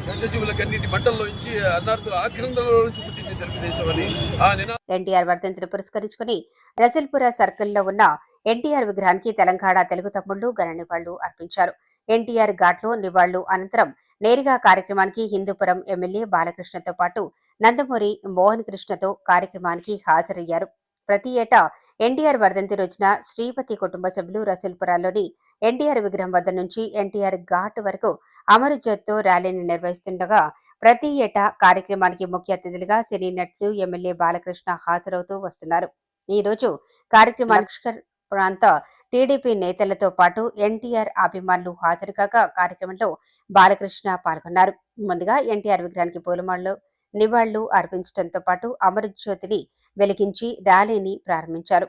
గంచజీవుల కన్నీటి మంటల్లో నుంచి అన్నార్థుల ఆక్రందనలో నుంచి పుట్టింది తెలుగుదేశం అని ఆ నినా ఎన్టీఆర్ వర్ధంతిని పురస్కరించుకుని రసల్పుర సర్కిల్లో ఉన్న ఎన్టీఆర్ విగ్రహానికి తెలంగాణ తెలుగు తమ్ముళ్ళు ఘన నివాళులు అర్పించారు. ఎన్టీఆర్ ఘాట్లో నివాళులు అనంతరం నేరుగా కార్యక్రమానికి హిందూపురం ఎమ్మెల్యే బాలకృష్ణతో పాటు నందమూరి మోహన్ కృష్ణతో కార్యక్రమానికి హాజరయ్యారు. ప్రతి ఏటా ఎన్టీఆర్ వర్ధంతి రోజున శ్రీపతి కుటుంబ సభ్యులు రసూల్పురాలోని ఎన్టీఆర్ విగ్రహం వద్ద నుంచి ఎన్టీఆర్ ఘాట్ వరకు అమరజ్యోత్తో ర్యాలీని నిర్వహిస్తుండగా ప్రతి ఏటా కార్యక్రమానికి ముఖ్య అతిథులుగా సినీ నటులు ఎమ్మెల్యే బాలకృష్ణ హాజరవుతూ వస్తున్నారు. ఈ రోజు కార్యక్రమానికి ప్రాంత టీడీపీ నేతలతో పాటు ఎన్టీఆర్ అభిమానులు హాజరు కాగా కార్యక్రమంలో బాలకృష్ణ పాల్గొన్నారు. ముందుగా ఎన్టీఆర్ విగ్రహానికి పూలమాలలు నివాళులు అర్పించడంతో పాటు అమరజ్యోతిని వెలిగించి ర్యాలీని ప్రారంభించారు.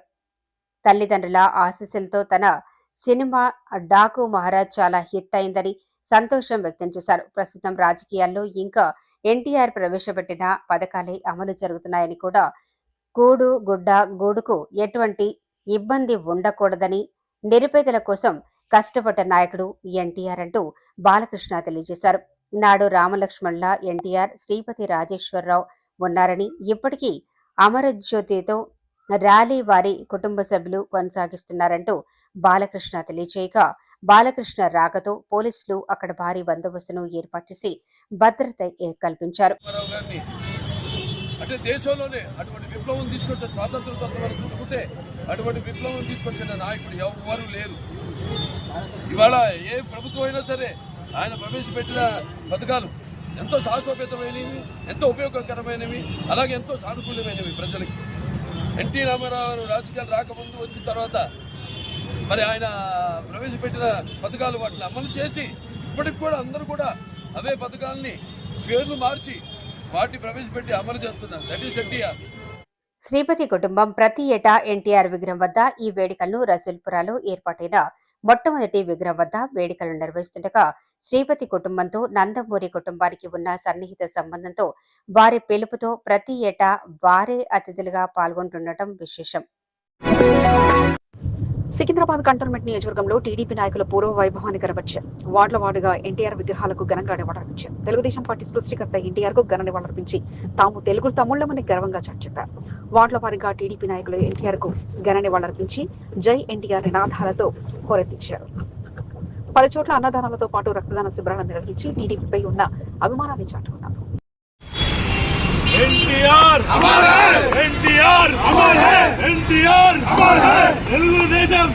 తల్లిదండ్రుల ఆశీస్సులతో తన సినిమా డాకు మహారాజ్ చాలా హిట్ అయిందని సంతోషం వ్యక్తం చేశారు. ప్రస్తుతం రాజకీయాల్లో ఇంకా ఎన్టీఆర్ ప్రవేశపెట్టిన పథకాలే అమలు జరుగుతున్నాయని కూడా కూడు గుడ్డ గూడుకు ఎటువంటి ఇబ్బంది ఉండకూడదని నిరుపేదల కోసం కష్టపడ్డ నాయకుడు ఎన్టీఆర్ అంటూ బాలకృష్ణ తెలియజేశారు. నాడు రామలక్ష్మణ్ల ఎన్టీఆర్ శ్రీపతి రాజేశ్వరరావు ఉన్నారని ఇప్పటికీ అమరజ్యోతితో ర్యాలీ వారి కుటుంబ సభ్యులు కొనసాగిస్తున్నారంటూ బాలకృష్ణ తెలియచేయగా బాలకృష్ణ రాకతో పోలీసులు అక్కడ భారీ బందోబస్తును ఏర్పాటు చేసి భద్రత కల్పించారు. అంటే దేశంలోనే అటువంటి విప్లవం తీసుకొచ్చే స్వాతంత్ర తత్వాన్ని చూసుకుంటే అటువంటి విప్లవం తీసుకొచ్చిన నాయకుడు ఎవరు లేరు. ఇవాళ ఏ ప్రభుత్వం అయినా సరే ఆయన ప్రవేశపెట్టిన పథకాలు ఎంతో సాహసోపేతమైనవి ఎంతో ఉపయోగకరమైనవి అలాగే ఎంతో సానుకూలమైనవి ప్రజలకి. ఎన్టీ రామారావు రాజకీయాలు రాకముందు వచ్చిన తర్వాత మరి ఆయన ప్రవేశపెట్టిన పథకాలు వాటిని అమలు చేసి ఇప్పటికి కూడా అందరూ కూడా అవే పథకాలని పేర్లు మార్చి వాటిని ప్రవేశపెట్టి అమలు చేస్తున్నాం దట్ ఈస్ ఎన్టీఆర్ శ్రీపతి కుటుంబం ప్రతి ఏటా ఎన్టీఆర్ విగ్రహం వద్ద ఈ వేడుకలను రసూల్పురాలో ఏర్పాటైన మొట్టమొదటి విగ్రహం వద్ద వేడుకలు నిర్వహిస్తుండగా శ్రీపతి కుటుంబంతో నందమూరి కుటుంబానికి ఉన్న సన్నిహిత సంబంధంతో వారి పిలుపుతో ప్రతి ఏటా వారే అతిథులుగా పాల్గొంటుండటం విశేషం. సికింద్రాబాద్ కంటోన్మెంట్ నియోజకవర్గంలో టీడీపీ నాయకుల పూర్వ వైభవాన్ని కనబర్చారు వార్డుల వార్డుగా ఎన్టీఆర్ విగ్రహాలకు ఘనంగా నివాళులర్పించారు తెలుగుదేశం పార్టీ సృష్టికర్త ఎన్టీఆర్కు ఘన నివాళులర్పించి తాము తెలుగు తమ్ముళ్ళమని గర్వంగా చాటి చెప్పారు వార్డుల వారీగా టీడీపీ నాయకులు ఎన్టీఆర్కు ఘన నివాళులర్పించి జై ఎన్టీఆర్ నినాదాలతో హోరెత్తించారు. పలు చోట్ల అన్నదానాలతో పాటు రక్తదాన శిబిరాలను నిర్వహించి టీడీపీపై ఉన్న అభిమానాన్ని చాటుకున్నారు. NTR! NTR! NTR! Telugu Desam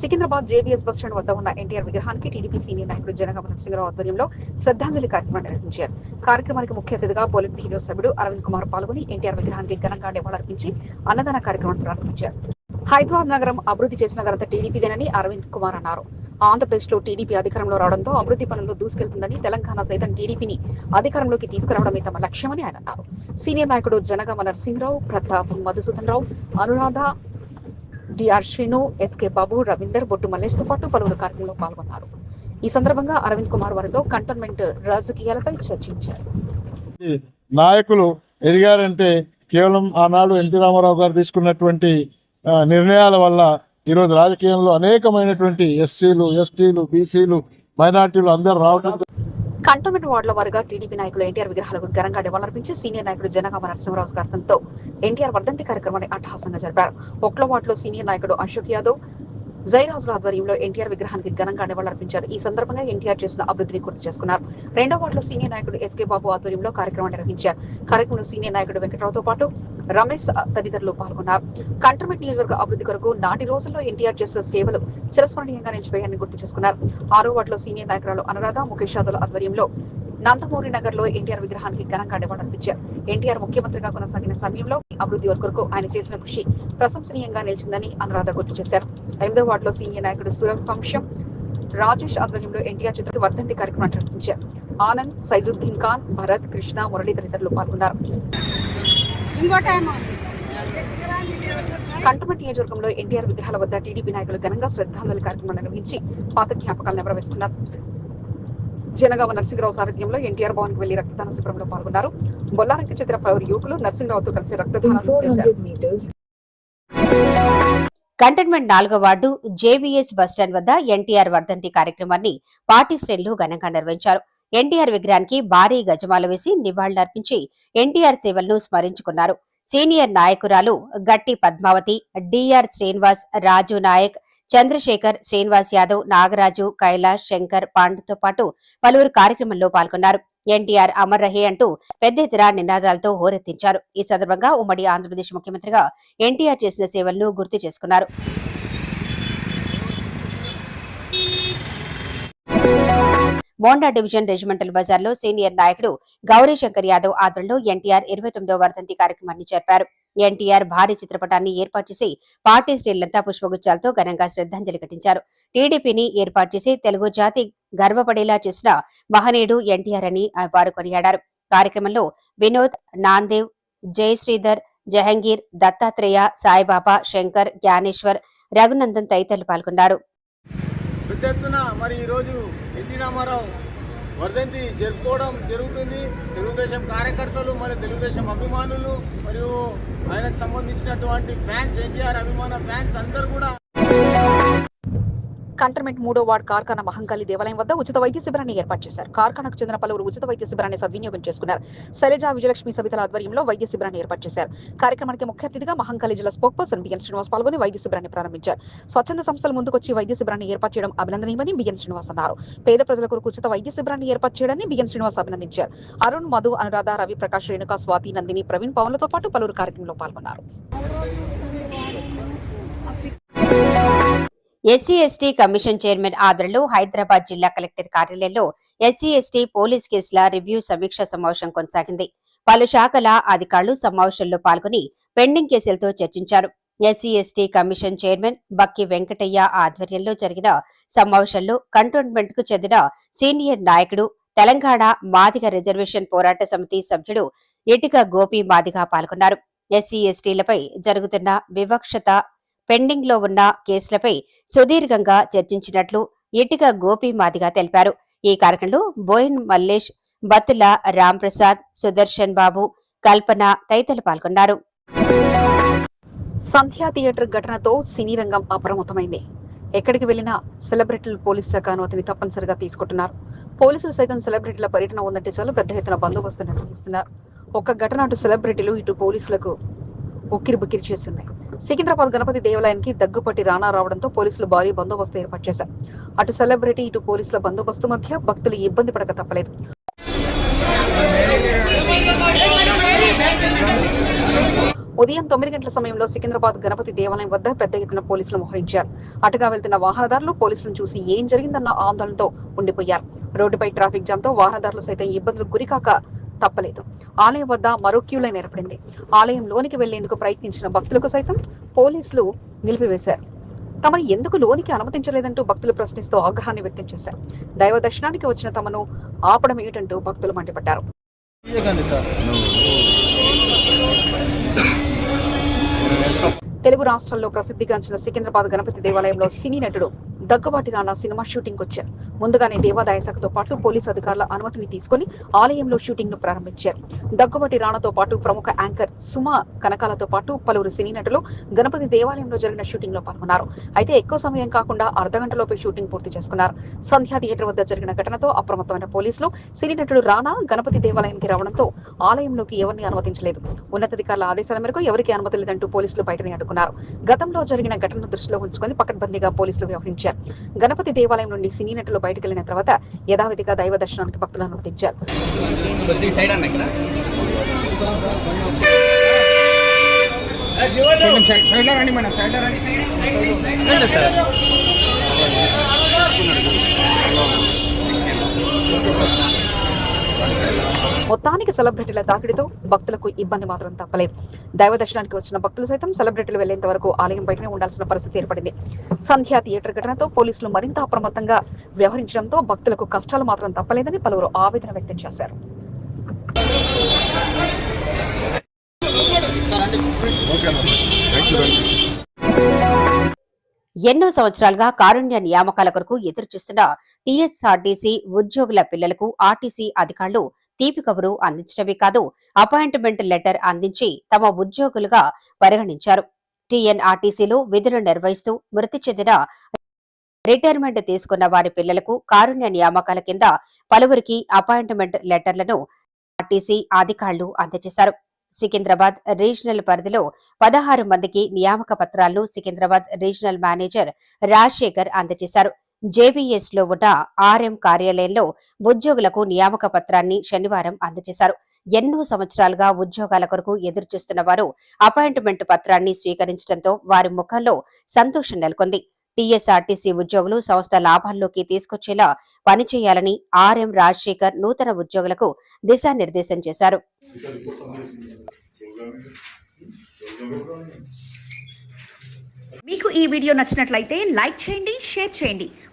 Secunderabad JBS bus stand వద్ద ఉన్న ఎన్టీఆర్ విగ్రహానికి టీడీపీ సీనియర్ నాయకుడు జనగామ నరసింహరావు ఆధ్వర్యంలో శ్రద్ధాంజలి కార్యక్రమం నిర్వహించారు. కార్యక్రమానికి ముఖ్య అతిథిగా పోలిట్ బ్యూరో సభ్యుడు అరవింద్ కుమార్ పాల్గొని ఎన్టీఆర్ విగ్రహానికి ఘనంగా నివాళులర్పించి అన్నదాన కార్యక్రమాన్ని ప్రారంభించారు. హైదరాబాద్ నగరం అభివృద్ధి చేసిన ఘనత టీడీపీదేనని అరవింద్ కుమార్ అన్నారు. ఆంధ్రప్రదేశ్లో టీడీపీ అధికారంలో రావడంతో అభివృద్ధి పనుల్లో దూసుకెళ్తుందని తెలంగాణ సైతం టీడీపీని అధికారంలోకి తీసుకురావడమే తమ లక్ష్యమని ఆయన అన్నారు. సీనియర్ నాయకుడు జనగామ నరసింహరావు ప్రతాప్ మధుసూదన్ రావు అనురాధ డిఆర్ శ్రీను ఎస్కే బాబు రవీందర్ బొట్టు మల్లేష్తో పాటు పలువురు కార్యక్రమంలో పాల్గొన్నారు. ఈ సందర్భంగా అరవింద్ కుమార్ వారితో కంటోన్మెంట్ రాజకీయాలపై చర్చించారు. నాయకులు ఎదిగారంటే కేవలం ఆనాడు ఎన్టీ రామారావు గారు తీసుకున్నటువంటి నిర్ణయాల వల్ల ఈరోజు రాజకీయంలో అనేకమైనటువంటి ఎస్సీలు ఎస్టీలు బీసీలు మైనార్టీలు అందరూ రావడం కంటోన్మెంట్ వార్డుల వారిగా టీడీపీ నాయకులు ఎన్టీఆర్ విగ్రహాలకు ఘనంగా నివాళులర్పించి సీనియర్ నాయకుడు జనగామ నరసింహరావు గారితో ఎన్టీఆర్ వర్ధంతి కార్యక్రమాన్ని అట్టహాసంగా జరిపారు. ఒక్లో వార్డులో సీనియర్ నాయకుడు అశోక్ యాదవ్ జైరాజుల ఆధ్వర్యంలో ఎన్టీఆర్ విగ్రహానికి ఘనంగా నివాళులర్పించారు ఈ సందర్భంగా ఎన్టీఆర్ చేసిన అభివృద్ధిని గుర్తు చేసుకున్నారు. రెండో వార్డులో సీనియర్ నాయకుడు ఎస్కే బాబు ఆధ్వర్యంలో కార్యక్రమం నిర్వహించారు. కార్యక్రమంలో సీనియర్ నాయకుడు వెంకటరావుతో పాటు రమేష్ తదితరులు పాల్గొన్నారు. కంటర్మెంట్ నియోజకవర్గ అభివృద్ధి కొరకు నాటి రోజుల్లో ఎన్టీఆర్ చేసిన సేవలు చిరస్మరణీయంగా నిలిచిపోయాయని గుర్తు చేసుకున్నారు. ఆరో వార్డులో సీనియర్ నాయకురాలు అనురాధ ముఖేష్ యాదవ్ ఆధ్వర్యంలో నందమూరి నగర్లో ఎన్టీఆర్ విగ్రహానికి ఘనంగా నివాళులర్పించారు. ఎన్టీఆర్ ముఖ్యమంత్రిగా కొనసాగిన సమయంలో అభివృద్ధి వర్గకు ఆయన చేసిన కృషి ప్రశంసనీయంగా నిలిచిందని అనురాధ గుర్తు చేశారు. ఎనిమిదో వార్డులో సీనియర్ నాయకుడు సురవంశం రాజేష్ ఆధ్వర్యంలో ఎన్టీఆర్ చిత్రకు వర్ధంతి కార్యక్రమం నిర్వహించారు. ఆనంద్ సైజుద్దీన్ ఖాన్ భరత్ కృష్ణ మురళి తదితరులు పాల్గొన్నారు. కంటమట్ నియోజకవర్గంలో ఎన్టీఆర్ విగ్రహాల వద్ద టీడీపీ నాయకులు ఘనంగా శ్రద్ధాంజలి కార్యక్రమం నిర్వహించి పాత జ్ఞాపకాలు నెరవేర్చుకున్నారు జనగామ నరసింహరావు సారథ్యంలో ఎన్టీఆర్ భవన్కు వెళ్ళి రక్తదాన శిబిరంలో పాల్గొన్నారు. బొల్లారంకి చెందిన పలువురు యువకులు నరసింహరావుతో కలిసి రక్తదానం చేశారు. కంటోన్మెంట్ నాలుగో వార్డు జేబీఎస్ బస్టాండ్ వద్ద ఎన్టీఆర్ వర్ధంతి కార్యక్రమాన్ని పార్టీ శ్రేణులు ఘనంగా నిర్వహించారు. ఎన్టీఆర్ విగ్రహానికి భారీ గజమాల వేసి నివాళులర్పించి ఎన్టీఆర్ సేవలను స్మరించుకున్నారు. సీనియర్ నాయకురాలు గట్టి పద్మావతి డిఆర్ శ్రీనివాస్ రాజు నాయక్ చంద్రశేఖర్ శ్రీనివాస్ యాదవ్ నాగరాజు కైలాష్ శంకర్ పాండుతో పాటు పలువురు కార్యక్రమంలో పాల్గొన్నారు. ఎన్టీఆర్ అమర్ రహే అంటూ పెద్ద ఎత్తున నినాదాలతో హోరెత్తించారు. ఈ సందర్భంగా ఉమ్మడి ఆంధ్రప్రదేశ్ ముఖ్యమంత్రిగా ఎన్టీఆర్ చేసిన సేవలను గుర్తు చేసుకున్నారు. మోండా డివిజన్ రెజిమెంటల్ బజార్లో సీనియర్ నాయకుడు గౌరీశంకర్ యాదవ్ ఆధ్వర్యంలో ఎన్టీఆర్ ఇరవై తొమ్మిదో వర్ధంతి కార్యక్రమాన్ని జరిపారు. ఎన్టీఆర్ భారీ చిత్రపటాన్ని ఏర్పాటు చేసి పార్టీ శ్రేణులంతా పుష్పగుచ్చాలతో ఘనంగా శ్రద్ధాంజలి ఘటించారు. టీడీపీని ఏర్పాటు చేసి తెలుగు జాతి గర్వపడేలా చేసిన మహనీయుడు ఎన్టీఆర్ అని వారు కొనియాడారు. కార్యక్రమంలో వినోద్ నాందేవ్ జై శ్రీధర్ జహంగీర్ దత్తాత్రేయ సాయిబాబా శంకర్ జ్ఞానేశ్వర్ రఘునందన్ తదితరులు పాల్గొన్నారు. పెద్ద ఎత్తున మరి ఈరోజు ఎన్టీ రామారావు వర్ధంతి జరుపుకోవడం జరుగుతుంది. తెలుగుదేశం కార్యకర్తలు మరి తెలుగుదేశం అభిమానులు మరియు ఆయనకు సంబంధించినటువంటి ఫ్యాన్స్ ఎన్టీఆర్ అభిమాన ఫ్యాన్స్ అందరూ కూడా కంటర్మెంట్ మూడో వార్డ్ కార్ఖానా మహంకాళి దేవాలయం వద్ద ఉచిత వైద్య శిబిరాన్ని ఏర్పాటు చేశారు. కార్ఖానాకు చెందిన పలువురు ఉచిత వైద్య శిబిరాన్ని సద్వినియోగం చేసుకున్నారు. శైలజ విజయలక్ష్మి సవితల ఆధ్వర్యంలో వైద్య శిబిరాన్ని ఏర్పాటు చేశారు. కార్యక్రమానికి ముఖ్య అతిథిగా మహంకాళి జిల్లా స్పోక్ పర్సన్ బిఎన్ శ్రీనివాస్ పాల్గొని వైద్య శిబిరాన్ని ప్రారంభించారు. స్వచ్ఛంద సంస్థలు ముందుకొచ్చి వైద్య శిబిరాన్ని ఏర్పాటు చేయడం అభినందనీయమని బిఎన్ శ్రీనివాస్ అన్నారు. పేద ప్రజల కొరకు ఉచిత వైద్య శిబిరాన్ని ఏర్పాటు చేయడాన్ని బిఎన్ శ్రీనివాస్ అభినందించారు. అరుణ్ మధు అనురాధ రవి ప్రకాష్ రేణుక స్వాతి నందిని ప్రవీణ్ పవన్లతో పాటు పలువురు కార్యక్రమంలో పాల్గొన్నారు. ఎస్సీ ఎస్టీ కమిషన్ చైర్మన్ ఆధ్వర్యంలో హైదరాబాద్ జిల్లా కలెక్టర్ కార్యాలయంలో ఎస్సీ ఎస్టీ పోలీస్ కేసుల రివ్యూ సమీక్ష సమావేశం కొనసాగింది. పలు శాఖల అధికారులు సమావేశంలో పాల్గొని పెండింగ్ కేసులతో చర్చించారు. SC ST commission chairman Bakki Venkataiah ఆధ్వర్యంలో జరిగిన సమావేశంలో కంటోన్మెంట్కు చెందిన సీనియర్ నాయకుడు తెలంగాణ మాదిగ రిజర్వేషన్ పోరాట సమితి సభ్యుడు ఇటిక గోపి మాదిగ పాల్గొన్నారు. ఎస్సీ ఎస్టీలపై జరుగుతున్న వివక్షత పెండింగ్లో ఉన్న కేసులపై సుదీర్ఘంగా చర్చించినట్లు ఇటుక గోపి మాదిగా తెలిపారు. ఈ కార్యక్రమంలో బోయిన్ మల్లేష్ బత్తుల రాంప్రసాద్ సుదర్శన్ బాబు కల్పన తదితరులు పాల్గొన్నారు. సంధ్యా థియేటర్ ఘటనతో సినీ రంగం అప్రమత్తమైంది. ఎక్కడికి వెళ్ళినా సెలబ్రిటీలు పోలీస్ శాఖ అనుమతిని తప్పనిసరిగా తీసుకుంటున్నారు. పోలీసులు సైతం సెలబ్రిటీల పర్యటన ఉందంటే చాలు పెద్ద ఎత్తున బందోబస్తు నిర్వహిస్తున్నారు. ఒక్క ఘటన అటు సెలబ్రిటీలు ఇటు పోలీసులకు ఉక్కిరి బుక్కిరి చేసింది సికింద్రాబాద్ గణపతి దేవాలయానికి దగ్గుపట్టి రానా రావడంతో పోలీసులు భారీ బందోబస్తు ఏర్పాటు చేశారు. అటు సెలబ్రిటీ ఇటు పోలీసుల బందోబస్తు మధ్య భక్తులు ఇబ్బంది పడక తప్పలేదు. ఉదయం తొమ్మిది గంటల సమయంలో సికింద్రాబాద్ గణపతి దేవాలయం వద్ద పెద్ద ఎత్తున పోలీసులు మోహరించారు. అటుగా వెళ్తున్న వాహనదారులు పోలీసులను చూసి ఏం జరిగిందన్న ఆందోళనతో ఉండిపోయారు. రోడ్డుపై ట్రాఫిక్ జామ్తో వాహనదారులు సైతం ఇబ్బందులు గురికాక తప్పలేదు. ఆలయం వద్ద మరో క్యూ లైన్ ఏర్పడింది. ఆలయం లోనికి వెళ్ళేందుకు ప్రయత్నించిన భక్తులకు సైతం పోలీసులు నిలిపివేశారు. తమను ఎందుకు లోనికి అనుమతించలేదంటూ భక్తులు ప్రశ్నిస్తూ ఆగ్రహాన్ని వ్యక్తం చేశారు. దైవ దర్శనానికి వచ్చిన తమను ఆపడం ఏమిటంటూ భక్తులు మండిపడ్డారు. తెలుగు రాష్ట్రాల్లో ప్రసిద్ధిగాంచిన సికింద్రాబాద్ గణపతి దేవాలయంలో సినీ నటుడు దగ్గుబాటి రానా సినిమా షూటింగ్ వచ్చారు ముందుగానే దేవాదాయ శాఖతో పాటు పోలీసు అధికారుల అనుమతిని తీసుకుని ఆలయంలో షూటింగ్ను ప్రారంభించారు. దగ్గుబాటి రాణతో పాటు ప్రముఖ యాంకర్ సుమా కనకాలతో పాటు పలువురు సినీ నటులు గణపతి దేవాలయంలో జరిగిన షూటింగ్లో పాల్గొన్నారు. అయితే ఎక్కువ సమయం కాకుండా అర్ధ గంటలోపే షూటింగ్ పూర్తి చేసుకున్నారు. సంధ్యా థియేటర్ వద్ద జరిగిన ఘటనతో అప్రమత్తమైన పోలీసులు సినీ నటుడు రానా గణపతి దేవాలయానికి రావడంతో ఆలయంలోకి ఎవరిని అనుమతించలేదు. ఉన్నతాధికారుల ఆదేశాల మేరకు ఎవరికి అనుమతి లేదంటూ పోలీసులు బయటని అడ్డుకున్నారు. గతంలో జరిగిన ఘటనను దృష్టిలో ఉంచుకొని పకడ్బందీగా పోలీసులు వ్యవహరించారు. గణపతి దేవాలయం నుండి సినీ నటులు బయటకు వెళ్ళిన తర్వాత యథావిధిగా దైవ దర్శనానికి భక్తులు అనుమతించారు. మొత్తానికి సెలబ్రిటీల తాకిడితో భక్తులకు ఇబ్బంది మాత్రం తప్పలేదు. దైవ దర్శనానికి వచ్చిన భక్తులు సైతం సెలబ్రిటీలు వెళ్ళేంత వరకు ఆలయం బయటనే ఉండాల్సిన పరిస్థితి ఏర్పడింది. సంధ్యా థియేటర్ ఘటనతో పోలీసులు మరింత అప్రమత్తంగా వ్యవహరించడంతో భక్తులకు కష్టాలు మాత్రం తప్పలేదని పలువురు ఆవేదన వ్యక్తం చేశారు. ఎన్నో సంవత్సరాలుగా కారుణ్య నియామకాల కొరకు ఎదురు చూస్తున్న టీఎస్ఆర్టీసీ ఉద్యోగుల పిల్లలకు ఆర్టీసీ అధికారులు తీపి కబురు అందించడమే కాదు అపాయింట్మెంట్ లెటర్ అందించి తమ ఉద్యోగులుగా పరిగణించారు. టీఎన్ఆర్టీసీలో విధులు నిర్వహిస్తూ మృతి చెందిన రిటైర్మెంట్ తీసుకున్న వారి పిల్లలకు కారుణ్య నియామకాల కింద పలువురికి అపాయింట్మెంట్ లెటర్లను ఆర్టీసీ అధికారులు అందజేశారు. సికింద్రాబాద్ రీజనల్ పరిధిలో పదహారు మందికి నియామక పత్రాలను సికింద్రాబాద్ రీజనల్ మేనేజర్ రాజశేఖర్ అందజేశారు. జేబీఎస్లో ఉన్న ఆర్ఎం కార్యాలయంలో ఉద్యోగులకు నియామక పత్రాన్ని శనివారం అందజేశారు. ఎన్నో సంవత్సరాలుగా ఉద్యోగాల కొరకు ఎదురుచూస్తున్న వారు అపాయింట్మెంట్ పత్రాన్ని స్వీకరించడంతో వారి ముఖంలో సంతోషం నెలకొంది. టీఎస్ఆర్టీసీ ఉద్యోగులు సంస్థ లాభాల్లోకి తీసుకొచ్చేలా పనిచేయాలని ఆర్ఎం రాజశేఖర్ నూతన ఉద్యోగులకు దిశానిర్దేశం చేశారు. మీకు ఈ వీడియో నచ్చినట్లయితే లైక్ చేయండి షేర్ చేయండి.